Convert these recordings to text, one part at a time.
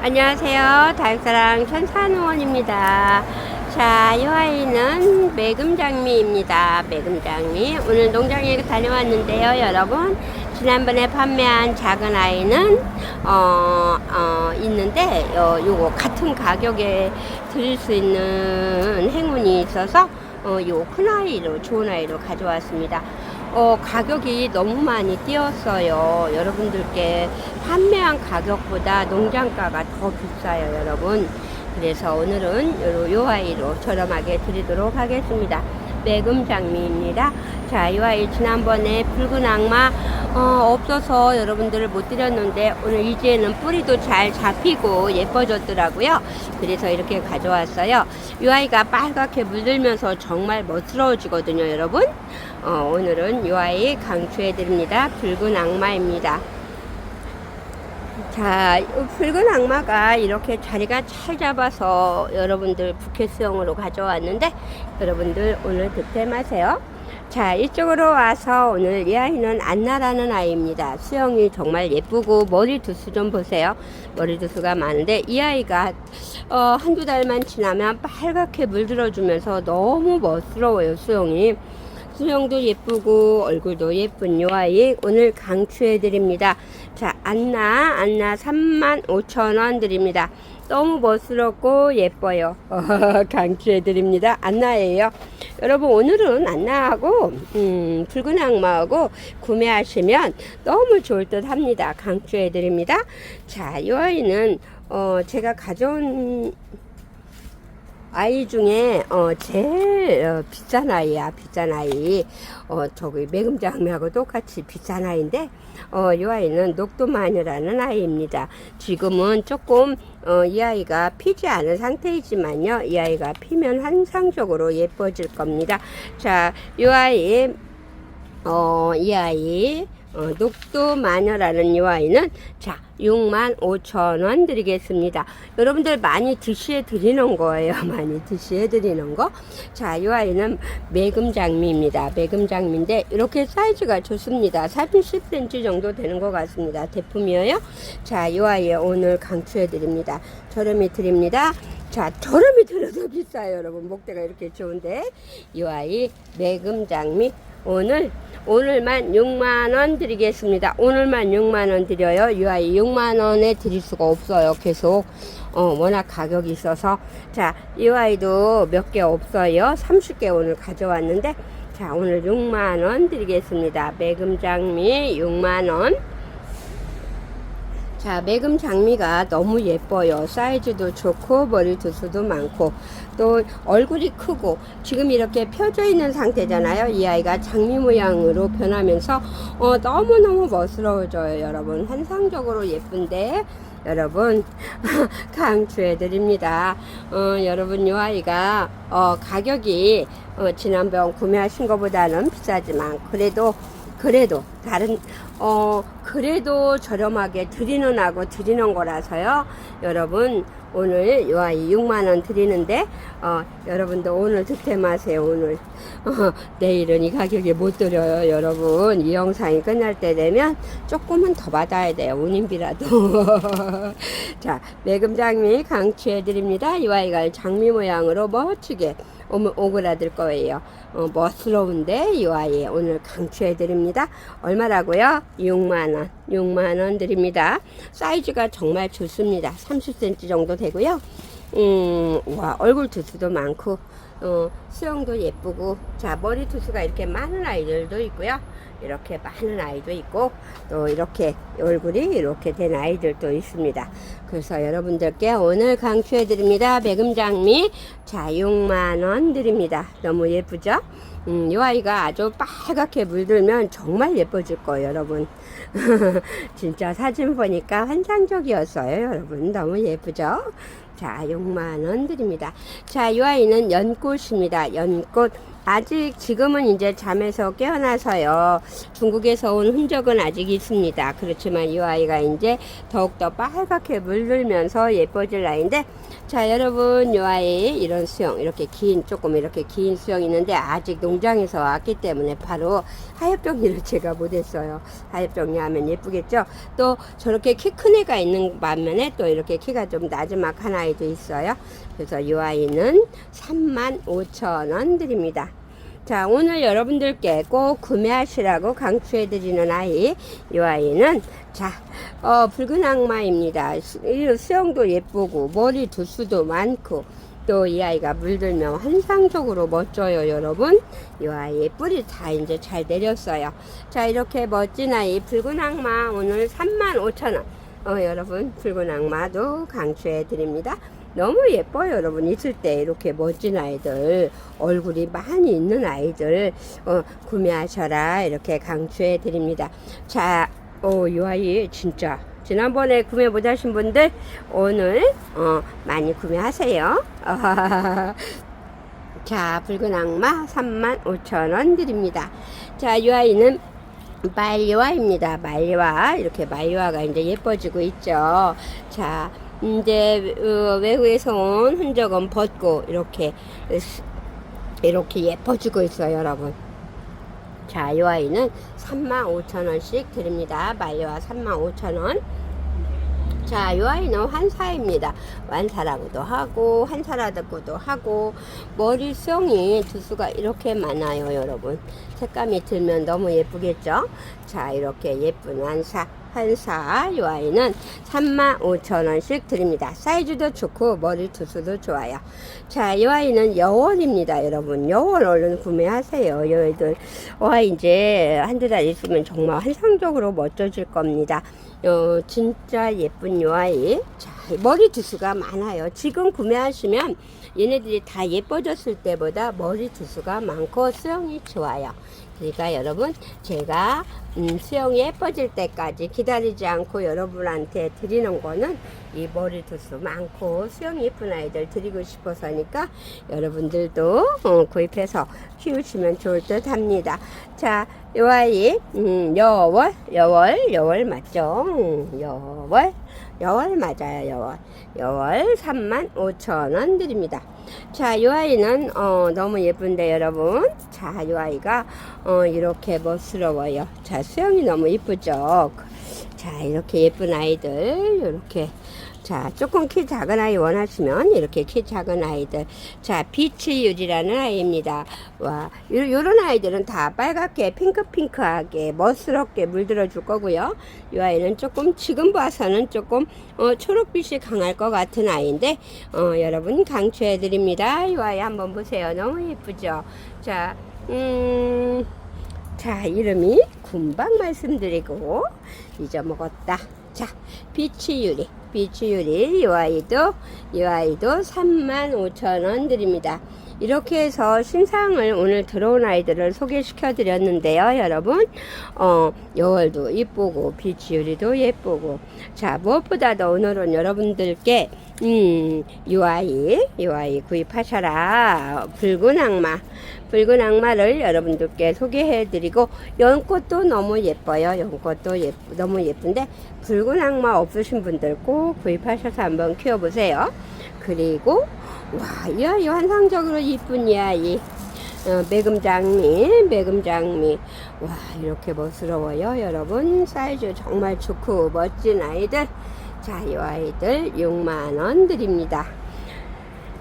안녕하세요. 다육사랑 천산호원입니다. 자, 이 아이는 매금장미입니다. 매금장미. 오늘 농장에 다녀왔는데요, 여러분. 지난번에 판매한 작은 아이는, 어, 어, 있는데, 어, 요거 같은 가격에 드릴 수 있는 행운이 있어서, 어, 요 큰 아이로, 좋은 아이로 가져왔습니다. 어, 가격이 너무 많이 뛰었어요. 여러분들께 판매한 가격보다 농장가가 더 비싸요, 여러분. 그래서 오늘은 요, 요 아이로 저렴하게 드리도록 하겠습니다. 매금 장미입니다. 자, 이 아이 지난번에 붉은 악마 어, 없어서 여러분들을 못 드렸는데 오늘 이제는 뿌리도 잘 잡히고 예뻐졌더라고요. 그래서 이렇게 가져왔어요. 이 아이가 빨갛게 물들면서 정말 멋스러워지거든요, 여러분. 어, 오늘은 이 아이 강추해 드립니다. 붉은 악마입니다. 자, 이 붉은 악마가 이렇게 자리가 잘 잡아서 여러분들 부캐스형으로 가져왔는데 여러분들 오늘 득템하세요. 자, 이쪽으로 와서 오늘 이 아이는 안나라는 아이입니다. 수영이 정말 예쁘고 머리 두수 좀 보세요. 머리 두수가 많은데 이 아이가 어, 한두 달만 지나면 빨갛게 물들어주면서 너무 멋스러워요, 수영이. 수영도 예쁘고 얼굴도 예쁜 요 아이 오늘 강추해 드립니다. 자, 안나 안나 3만 5천 원 드립니다. 너무 멋스럽고 예뻐요. 강추해 드립니다. 안나예요. 여러분 오늘은 안나하고 음, 붉은 악마하고 구매하시면 너무 좋을 듯 합니다. 강추해 드립니다. 자, 이 아이는 어, 제가 가져온 아이 중에 어 제일 어, 비싼 아이야 비싼 아이 어 저기 매금장미하고 똑같이 비싼 아이인데 어 이 아이는 녹도마녀라는 아이입니다. 지금은 조금 어 이 아이가 피지 않은 상태이지만요. 이 아이가 피면 환상적으로 예뻐질 겁니다. 자 이 아이 어 이 아이 어, 녹도 마녀라는 이 아이는 자 6만 5천 원 드리겠습니다. 여러분들 많이 드시해 드리는 거예요. 많이 드시해 드리는 거. 자, 이 아이는 매금 장미입니다. 매금 장미인데 이렇게 사이즈가 좋습니다. 30cm 정도 되는 것 같습니다. 대품이에요. 자, 이 아이 오늘 강추해 드립니다. 저렴이 드립니다. 자, 저렴이 들어도 비싸요, 여러분. 목대가 이렇게 좋은데. 이 아이 매금 장미 오늘 오늘만 6만 원 드리겠습니다. 오늘만 6만 원 드려요. 이 아이 6만 원에 드릴 수가 없어요. 계속 어, 워낙 가격이 있어서 자, 이 아이도 몇 개 없어요. 30개 오늘 가져왔는데 자, 오늘 6만 원 드리겠습니다. 매금 장미 6만 원. 자, 매금 장미가 너무 예뻐요. 사이즈도 좋고, 머리 두수도 많고, 또 얼굴이 크고, 지금 이렇게 펴져 있는 상태잖아요. 이 아이가 장미 모양으로 변하면서, 어, 너무너무 멋스러워져요, 여러분. 환상적으로 예쁜데, 여러분, 강추해 드립니다. 어, 여러분, 이 아이가, 어, 가격이, 어, 지난번 구매하신 것보다는 비싸지만, 그래도, 그래도 다른 어 그래도 저렴하게 드리는 하고 드리는 거라서요. 여러분 오늘 요 아이 6만원 드리는데 어 여러분도 오늘 득템하세요 오늘. 어, 내일은 이 가격에 못 드려요 여러분. 이 영상이 끝날 때 되면 조금은 더 받아야 돼요 운임비라도. 자 매금장미 강추해 드립니다. 이 아이가 장미 모양으로 멋지게 오그라들 거예요. 어, 멋스러운데 이 아이 오늘 강추해 드립니다. 얼마라고요? 6만 원. 6만 원 드립니다. 사이즈가 정말 좋습니다. 30cm 정도 되고요. 음, 와, 얼굴 두수도 많고 어, 수영도 예쁘고 자, 머리 두수가 이렇게 많은 아이들도 있고요. 이렇게 많은 아이도 있고 또 이렇게 얼굴이 이렇게 된 아이들도 있습니다. 그래서 여러분들께 오늘 강추해 드립니다. 배금장미 자 6만 원 드립니다. 너무 예쁘죠? 음, 이 아이가 아주 빨갛게 물들면 정말 예뻐질 거예요, 여러분. 진짜 사진 보니까 환상적이었어요, 여러분. 너무 예쁘죠? 자, 6만원 드립니다. 자, 이 아이는 연꽃입니다. 연꽃. 아직 지금은 이제 잠에서 깨어나서요. 중국에서 온 흔적은 아직 있습니다. 그렇지만 이 아이가 이제 더욱더 빨갛게 물들면서 예뻐질 나이인데, 자, 여러분, 이 아이 이런 수영, 이렇게 긴, 조금 이렇게 긴 수영 있는데, 아직 농장 공장에서 왔기 때문에 바로 하엽 정리를 제가 못했어요. 하엽 정리하면 예쁘겠죠? 또 저렇게 키 큰 애가 있는 반면에 또 이렇게 키가 좀 나지막한 아이도 있어요. 그래서 이 아이는 35,000원 드립니다. 자, 오늘 여러분들께 꼭 구매하시라고 강추해 드리는 아이, 이 아이는, 자, 어, 붉은 악마입니다. 수영도 예쁘고, 머리 두수도 많고, 또 이 아이가 물들면 환상적으로 멋져요, 여러분. 이 아이의 뿌리 다 이제 잘 내렸어요. 자, 이렇게 멋진 아이, 붉은 악마 오늘 35,000원. 어, 여러분, 붉은 악마도 강추해 드립니다. 너무 예뻐요, 여러분. 있을 때 이렇게 멋진 아이들, 얼굴이 많이 있는 아이들, 어, 구매하셔라. 이렇게 강추해 드립니다. 자, 오, 이 아이 진짜. 지난번에 구매 못 하신 분들, 오늘, 어, 많이 구매하세요. 자, 붉은 악마 35,000원 드립니다. 자, 이 아이는 말리와입니다. 말리와. 이렇게 말리와가 이제 예뻐지고 있죠. 자, 이제 어, 외국에서 온 흔적은 벗고 이렇게 이렇게 예뻐지고 있어요, 여러분. 자, 이 아이는 35,000원씩 드립니다. 말리와 35,000원. 자, 이 아이는 환사입니다. 완사라고도 하고, 환사라고도 하고, 머리 수영이 두수가 이렇게 많아요, 여러분. 색감이 들면 너무 예쁘겠죠? 자, 이렇게 예쁜 환사, 환사, 이 아이는 35,000원씩 드립니다. 사이즈도 좋고, 머리 두수도 좋아요. 자, 이 아이는 여월입니다, 여러분. 여월 얼른 구매하세요, 여의들. 와, 이제 한두 달 있으면 정말 환상적으로 멋져질 겁니다. 어, 진짜 예쁜 요 아이. 자, 머리 두수가 많아요. 지금 구매하시면 얘네들이 다 예뻐졌을 때보다 머리 두수가 많고 수영이 좋아요. 그러니까 여러분, 제가 음, 수영이 예뻐질 때까지 기다리지 않고 여러분한테 드리는 거는 이 머리 두수 많고 수영이 예쁜 아이들 드리고 싶어서니까 여러분들도 어, 구입해서 키우시면 좋을 듯 합니다. 자, 요 아이, 음, 여월, 여월, 여월 맞죠? 음, 여월, 여월 맞아요, 여월. 여월 35,000원 드립니다. 자, 요 아이는, 어, 너무 예쁜데, 여러분. 자, 요 아이가, 어, 이렇게 멋스러워요. 자, 수영이 너무 이쁘죠? 자, 이렇게 예쁜 아이들, 이렇게. 자, 조금 키 작은 아이 원하시면 이렇게 키 작은 아이들. 자, 비치유리라는 아이입니다. 와, 요, 요런 아이들은 다 빨갛게 핑크핑크하게 멋스럽게 물들어 줄 거고요. 이 아이는 조금 지금 봐서는 조금 어, 초록빛이 강할 것 같은 아이인데 어, 여러분 강추해 드립니다. 이 아이 한번 보세요. 너무 예쁘죠? 자, 음, 자, 이름이 금방 말씀드리고 잊어먹었다. 자, 비치 유리. 비치유리. 이 아이도, 이 아이도 35,000원 드립니다. 이렇게 해서 신상을 오늘 들어온 아이들을 소개시켜 드렸는데요, 여러분. 어, 여월도 이쁘고, 비치유리도 예쁘고. 자, 무엇보다도 오늘은 여러분들께, 음, 이 아이, 이 아이 구입하셔라. 붉은 악마. 붉은 악마를 여러분들께 소개해 드리고, 연꽃도 너무 예뻐요. 연꽃도 예, 너무 예쁜데, 붉은 악마 없으신 분들 꼭 구입하셔서 한번 키워보세요. 그리고, 와, 이 아이 환상적으로 이쁜 이 아이. 어, 매금장미, 매금장미. 와, 이렇게 멋스러워요, 여러분. 사이즈 정말 좋고 멋진 아이들. 자, 이 아이들 6만원 드립니다.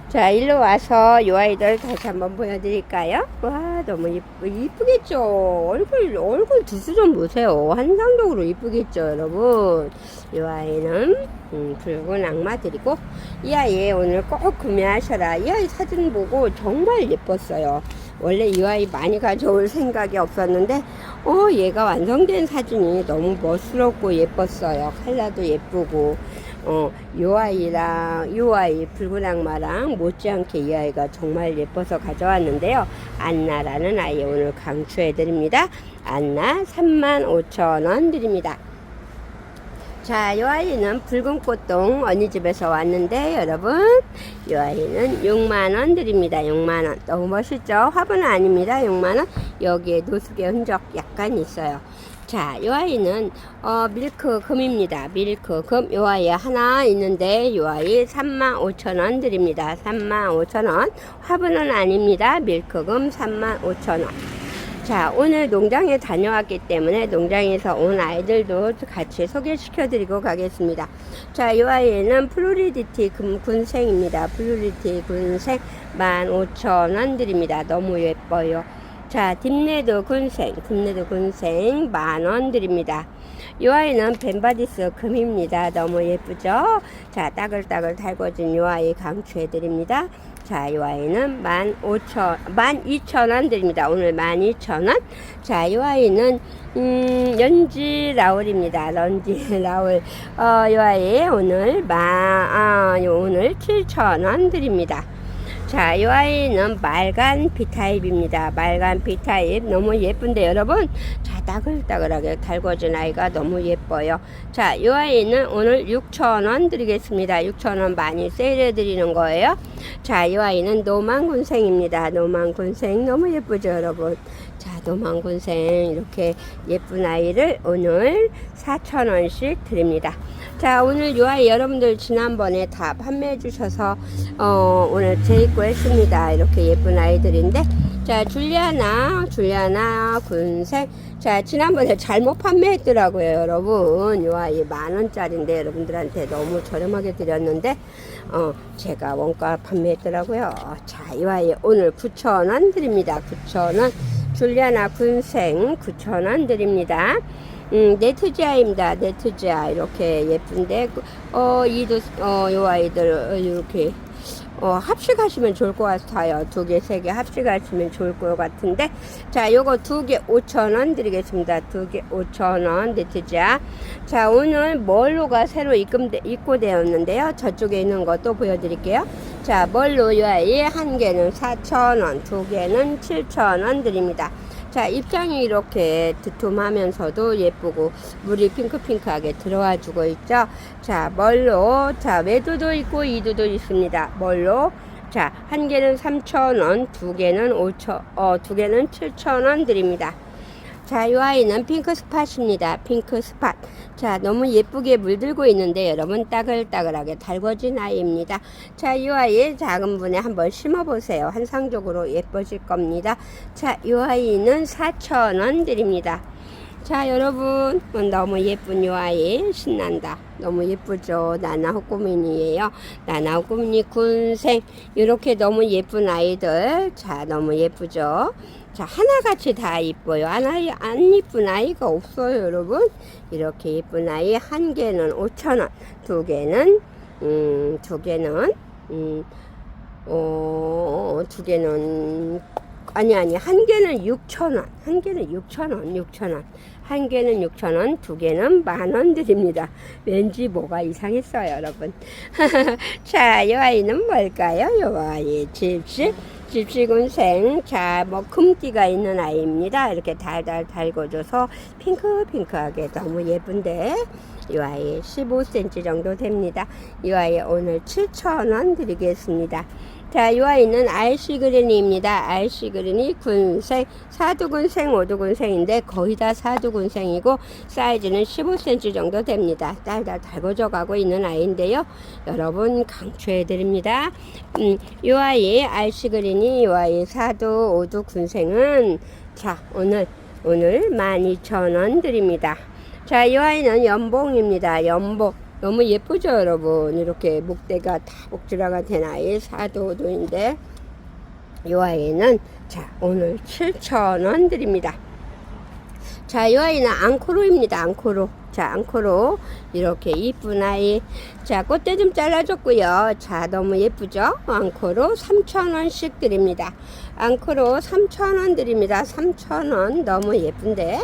자, 일로 와서 이 아이들 다시 한번 보여드릴까요? 와, 너무 이쁘, 이쁘 겠죠? 얼굴, 얼굴 두수 좀 보세요. 환상적으로 이쁘겠죠, 여러분? 이 아이는, 음, 붉은 악마들이고, 이 아이 오늘 꼭 구매하셔라. 이 아이 사진 보고 정말 예뻤어요. 원래 이 아이 많이 가져올 생각이 없었는데, 어, 얘가 완성된 사진이 너무 멋스럽고 예뻤어요. 컬러도 예쁘고, 어, 요 아이랑 요 아이 붉은 악마랑 못지않게 이 아이가 정말 예뻐서 가져왔는데요. 안나라는 아이 오늘 강추해 드립니다. 안나 35,000원 드립니다. 자, 이 아이는 붉은 꽃동 언니 집에서 왔는데 여러분, 이 아이는 6만 원 드립니다. 6만 원. 너무 멋있죠? 화분은 아닙니다. 6만 원. 여기에 노숙의 흔적 약간 있어요. 자, 이 아이는 어, 밀크 금입니다. 밀크 금. 이 아이 하나 있는데 이 아이 35,000원 드립니다. 35,000원. 화분은 아닙니다. 밀크 금 35,000원. 자, 오늘 농장에 다녀왔기 때문에 농장에서 온 아이들도 같이 소개시켜 드리고 가겠습니다. 자, 이 아이는 플로리디티 금 군생입니다. 플로리디티 군생 15,000원 드립니다. 너무 예뻐요. 자, 딥네드 군생, 딥네드 군생 만원 드립니다. 이 아이는 벤바디스 금입니다. 너무 예쁘죠? 자, 따글따글 달궈진 이 아이 강추해 드립니다. 자, 이 아이는 만 오천, 만 이천 원 드립니다. 오늘 만 이천 원. 자, 이 아이는, 음, 연지 라울입니다. 런지 라울. 어, 이 아이 오늘 만, 아, 오늘 칠천 원 드립니다. 자, 이 아이는 말간 B타입입니다. 말간 B타입. 너무 예쁜데, 여러분. 자, 따글따글하게 달궈진 아이가 너무 예뻐요. 자, 이 아이는 오늘 6,000원 드리겠습니다. 6,000원 많이 세일해 드리는 거예요. 자, 이 아이는 노만군생입니다. 노만군생. 너무 예쁘죠, 여러분. 자, 노만군생. 이렇게 예쁜 아이를 오늘 4,000원씩 드립니다. 자, 오늘 이 아이 여러분들 지난번에 다 판매해 주셔서, 어, 오늘 재입고 했습니다. 이렇게 예쁜 아이들인데, 자, 줄리아나, 줄리아나 군생. 자, 지난번에 잘못 판매했더라고요, 여러분. 이 아이 만 원짜리인데, 여러분들한테 너무 저렴하게 드렸는데, 어, 제가 원가 판매했더라고요. 자, 이 아이 오늘 9,000원 드립니다. 9,000원. 줄리아나 군생 9,000원 드립니다. 음, 네트지아입니다. 네트지아. 이렇게 예쁜데, 어, 이도, 어, 요 아이들, 어, 이렇게, 어, 합식하시면 좋을 것 같아요. 두 개, 세 개 합식하시면 좋을 것 같은데. 자, 요거 두 개 5,000원 드리겠습니다. 두 개 5,000원 네트지아. 자, 오늘 멀로가 새로 입금돼, 입고되었는데요. 저쪽에 있는 것도 보여드릴게요. 자, 멀로 요 아이 한 개는 4,000원, 두 개는 7,000원 드립니다. 자, 입장이 이렇게 두툼하면서도 예쁘고 물이 핑크핑크하게 들어와 주고 있죠. 자, 멀로. 자, 외두도 있고 이두도 있습니다. 멀로. 자, 한 개는 3,000원, 두 개는 5천, 어, 두 개는 7,000원 드립니다. 자, 이 아이는 핑크 스팟입니다. 핑크 스팟. 자, 너무 예쁘게 물들고 있는데 여러분 따글따글하게 달궈진 아이입니다. 자, 이 아이 작은 분에 한번 심어보세요. 환상적으로 예뻐질 겁니다. 자, 이 아이는 4,000원 드립니다. 자, 여러분, 너무 예쁜 이 아이 신난다. 너무 예쁘죠? 나나 호꾸민이에요. 나나 호꾸민이 군생. 이렇게 너무 예쁜 아이들. 자, 너무 예쁘죠? 자, 하나같이 다 이뻐요. 하나, 안 이쁜 아이가 없어요, 여러분. 이렇게 예쁜 아이 한 개는 5,000원, 두 개는, 음, 두 개는, 음, 어, 두 개는, 아니, 아니, 한 개는 6,000원, 한 개는 6,000원, 6,000원. 한 개는 6,000원, 두 개는 만 원 드립니다. 왠지 뭐가 이상했어요, 여러분. 자, 이 아이는 뭘까요? 이 아이 집시. 집시군생 자뭐 금띠가 있는 아이입니다. 이렇게 달달 달궈줘서 핑크핑크하게 너무 예쁜데 이 아이 15cm 정도 됩니다. 이 아이 오늘 7,000원 드리겠습니다 자, 이 아이는 RC 그린입니다. RC 그린이 군생, 사두군생, 오두군생인데 거의 다 사두군생이고 사이즈는 15cm 정도 됩니다. 딸딸 달궈져 가고 있는 아이인데요. 여러분 강추해 드립니다. 음, 이 아이 RC 그린이 이 아이 사두, 오두군생은 자, 오늘 오늘 12,000원 드립니다. 자, 이 아이는 연봉입니다. 연봉. 너무 예쁘죠, 여러분? 이렇게 목대가 다 목줄화가 된 아이 사도도인데 이 아이는 자 오늘 7,000원 드립니다. 자, 이 아이는 앙코로입니다. 앙코로. 자, 앙코로. 이렇게 이쁜 아이. 자, 꽃대 좀 잘라줬고요. 자, 너무 예쁘죠? 앙코로 3,000원씩 드립니다. 앙코로 3,000원 드립니다. 3,000원. 너무 예쁜데.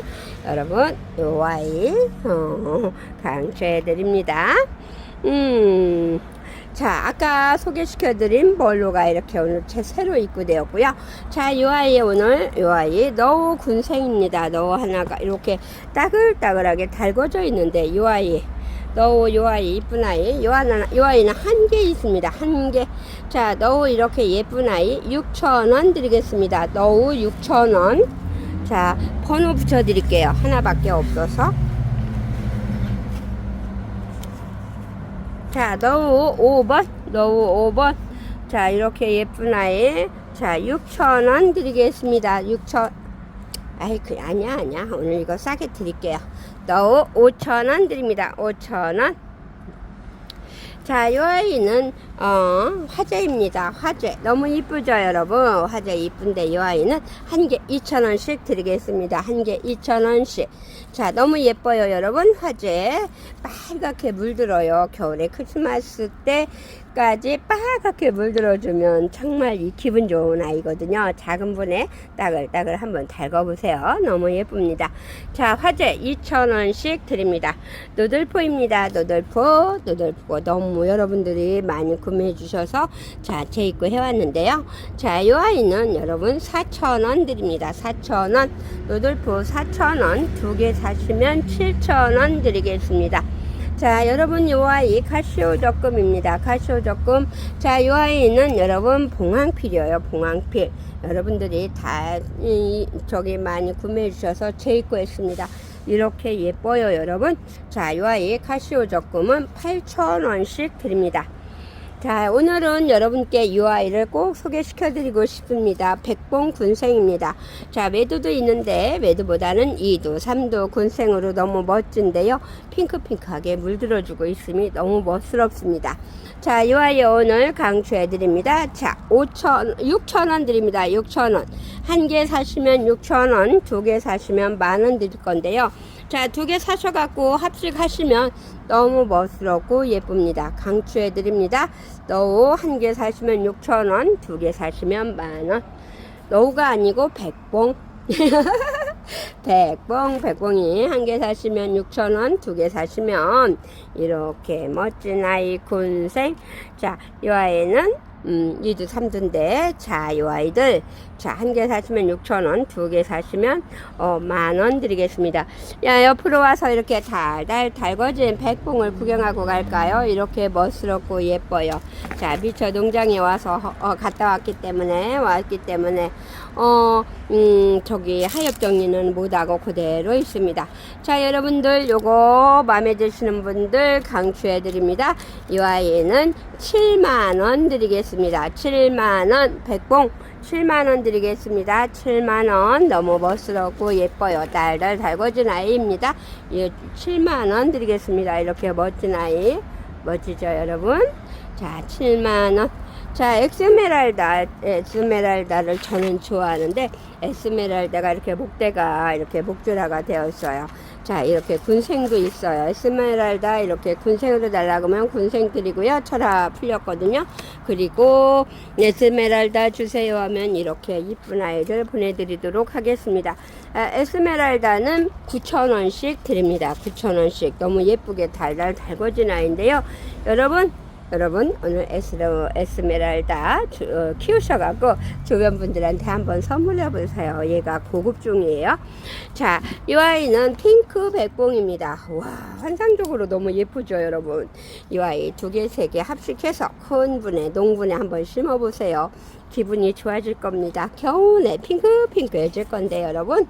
여러분, 이 아이, 어, 강추해 드립니다. 음. 자, 아까 소개시켜드린 볼로가 이렇게 오늘 제 새로 입고되었고요. 자, 이 아이 오늘 이 아이 너우 군생입니다. 너우 하나가 이렇게 따글따글하게 달궈져 있는데 이 아이 너우 이 아이 이쁜 아이 이 아이는, 이 아이는 한 개 있습니다. 한 개. 자, 너우 이렇게 예쁜 아이 6,000원 드리겠습니다. 너우 6,000원. 자, 번호 붙여드릴게요. 하나밖에 없어서. 자, 너우 5번, 너우 5번. 자, 이렇게 예쁜 아이. 자, 6,000원 드리겠습니다. 6,000. 아이, 그, 아니야, 아니야. 오늘 이거 싸게 드릴게요. 너우 5,000원 드립니다. 5,000원. 자, 이 아이는 어, 화제입니다. 화제. 너무 이쁘죠, 여러분? 화제 이쁜데 이 아이는 한 개 2,000원씩 드리겠습니다. 한 개 2,000원씩. 자, 너무 예뻐요, 여러분. 화제. 빨갛게 물들어요. 겨울에 크리스마스 때 까지 빨갛게 물들어주면 정말 이 기분 좋은 아이거든요. 작은 분에 따글따글 한번 달궈보세요. 너무 예쁩니다. 자, 화제 2,000원씩 드립니다. 노들포입니다. 노들포, 노들포. 너무 여러분들이 많이 구매해 주셔서 자, 재입고 해왔는데요. 자, 이 아이는 여러분 4,000원 드립니다. 4,000원. 노들포 4,000원. 두 개 사시면 7,000원 드리겠습니다. 자, 여러분, 요 아이 카시오 적금입니다. 카시오 적금. 자, 요 아이는 여러분 봉황필이에요. 봉황필. 여러분들이 다, 이, 저기 많이 구매해 주셔서 재입고 했습니다. 이렇게 예뻐요, 여러분. 자, 요 아이 카시오 적금은 8,000원씩 드립니다. 자, 오늘은 여러분께 이 아이를 꼭 소개시켜 드리고 싶습니다. 백봉 군생입니다. 자, 매도도 있는데 매도보다는 2도, 3도 군생으로 너무 멋진데요. 핑크핑크하게 물들어주고 있음이 너무 멋스럽습니다. 자, 이 아이 오늘 강추해 드립니다. 자, 5천, 6천 원 드립니다. 6천 원. 한 개 사시면 6천 원, 두 개 사시면 만 원 드릴 건데요. 자, 두 개 사셔갖고 합식하시면 너무 멋스럽고 예쁩니다. 강추해 드립니다. 너우 한 개 사시면 6천 원, 두 개 사시면 만 원. 너우가 아니고 백봉. 백봉, 백봉이 한 개 사시면 6천 원, 두 개 사시면 이렇게 멋진 아이 군생. 자, 이 아이는 음, 2두, 3두인데, 자, 이 아이들, 자, 한 개 사시면 6,000원, 두 개 사시면, 어, 만원 드리겠습니다. 야, 옆으로 와서 이렇게 달달 달궈진 백봉을 구경하고 갈까요? 이렇게 멋스럽고 예뻐요. 자, 미처 농장에 와서, 어, 갔다 왔기 때문에, 왔기 때문에, 어, 음, 저기 하엽 정리는 못하고 그대로 있습니다. 자, 여러분들, 요거 마음에 드시는 분들 강추해 드립니다. 이 아이는 7만원 드리겠습니다. 7만원, 백봉 7만원 드리겠습니다. 7만원. 너무 멋스럽고 예뻐요. 달달 달궈진 아이입니다. 예, 7만원 드리겠습니다. 이렇게 멋진 아이. 멋지죠, 여러분? 자, 7만원. 자, 엑스메랄다, 엑스메랄다를 저는 좋아하는데, 에스메랄다가 이렇게 목대가 이렇게 목줄화가 되어 있어요. 자, 이렇게 군생도 있어요. 에스메랄다 이렇게 군생으로 달라고 하면 군생 드리고요. 철화 풀렸거든요. 그리고 에스메랄다 주세요 하면 이렇게 이쁜 아이를 보내드리도록 하겠습니다. 아, 에스메랄다는 9,000원씩 드립니다. 9,000원씩. 너무 예쁘게 달달 달궈진 아이인데요. 여러분, 여러분 오늘 에스로 에스메랄다 주, 어, 키우셔갖고 주변 분들한테 한번 선물해 보세요. 얘가 고급 종이에요. 자, 이 아이는 핑크 백봉입니다. 와, 환상적으로 너무 예쁘죠, 여러분. 이 아이 두 개, 세 개 합식해서 큰 분에 농분에 한번 심어 보세요. 기분이 좋아질 겁니다. 겨우내 핑크핑크해질 건데 여러분.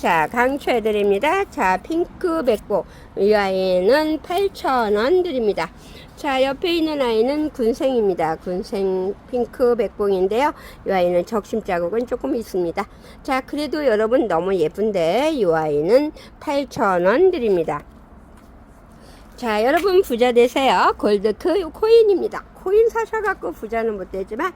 자, 강추해 드립니다. 자, 핑크 백봉. 이 아이는 8,000원 드립니다. 자, 옆에 있는 아이는 군생입니다. 군생 핑크 백봉인데요. 이 아이는 적심 자국은 조금 있습니다. 자, 그래도 여러분 너무 예쁜데 이 아이는 8,000원 드립니다. 자, 여러분 부자 되세요. 골드크 코인입니다. 코인 사셔갖고 부자는 못 되지만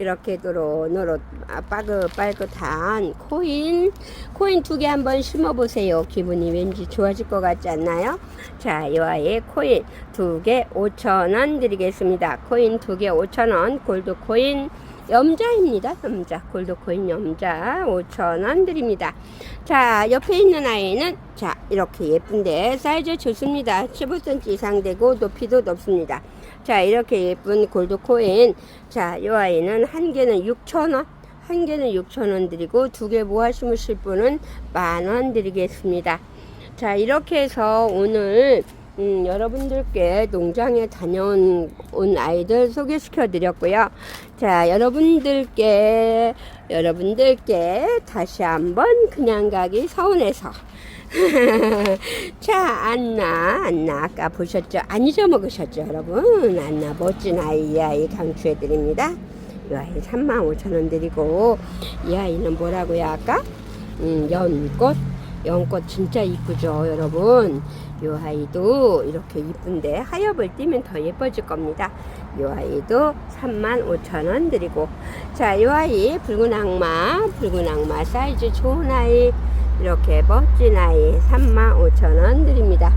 이렇게 노릇노릇 아, 빠긋빠긋한 코인 코인 두 개 한번 심어보세요. 기분이 왠지 좋아질 것 같지 않나요? 자, 이 아이의 코인 두 개 5천원 드리겠습니다. 코인 두 개 5천원 골드 코인 염자입니다. 염자. 골드코인 염자 5,000원 드립니다. 자, 옆에 있는 아이는 자, 이렇게 예쁜데 사이즈 좋습니다. 15cm 이상 되고 높이도 높습니다. 자, 이렇게 예쁜 골드코인. 자, 이 아이는 한 개는 6,000원. 한 개는 6,000원 드리고 두 개 모아 심으실 분은 만 원 드리겠습니다. 자, 이렇게 해서 오늘 음, 여러분들께 농장에 다녀온 온 아이들 소개시켜 드렸고요. 자, 여러분들께 여러분들께 다시 한번 그냥 가기 서운해서 자, 안나, 안나 아까 보셨죠? 안 잊어먹으셨죠, 여러분? 안나 멋진 아이, 이 아이 강추해 드립니다. 이 아이 35,000원 드리고 이 아이는 뭐라고요, 아까? 음, 연꽃. 연꽃 진짜 이쁘죠, 여러분? 이 아이도 이렇게 이쁜데 하엽을 띠면 더 예뻐질 겁니다. 이 아이도 35,000원 드리고 자, 이 아이 붉은 악마, 붉은 악마 사이즈 좋은 아이 이렇게 멋진 아이 35,000원 드립니다.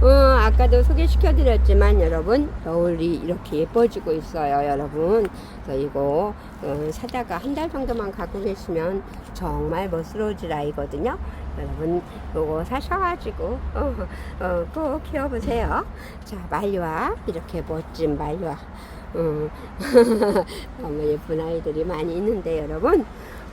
어, 아까도 소개시켜 드렸지만 여러분 겨울이 이렇게 예뻐지고 있어요 여러분. 그래서 이거 어, 사다가 한 달 정도만 갖고 계시면 정말 멋스러워질 아이거든요. 여러분 요거 사셔가지고 어, 어, 꼭 키워보세요. 자 말류아 이렇게 멋진 말류아 어, 너무 예쁜 아이들이 많이 있는데 여러분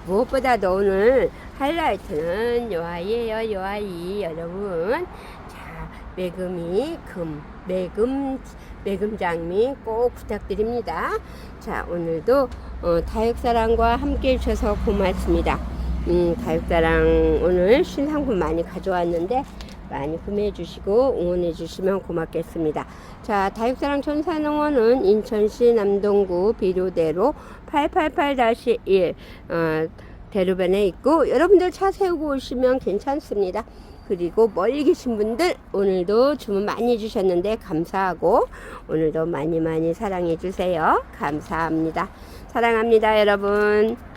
무엇보다도 오늘 하이라이트는 요 아이예요 요 아이. 여러분 자 매금이 금 매금 매금 장미 꼭 부탁드립니다. 자 오늘도 어, 다육사랑과 함께 해주셔서 고맙습니다. 음, 다육사랑 오늘 신상품 많이 가져왔는데 많이 구매해 주시고 응원해 주시면 고맙겠습니다. 자, 다육사랑 천사농원은 인천시 남동구 비료대로 888-1 어, 대로변에 있고 여러분들 차 세우고 오시면 괜찮습니다. 그리고 멀리 계신 분들 오늘도 주문 많이 해주셨는데 감사하고 오늘도 많이 많이 사랑해 주세요. 감사합니다. 사랑합니다, 여러분.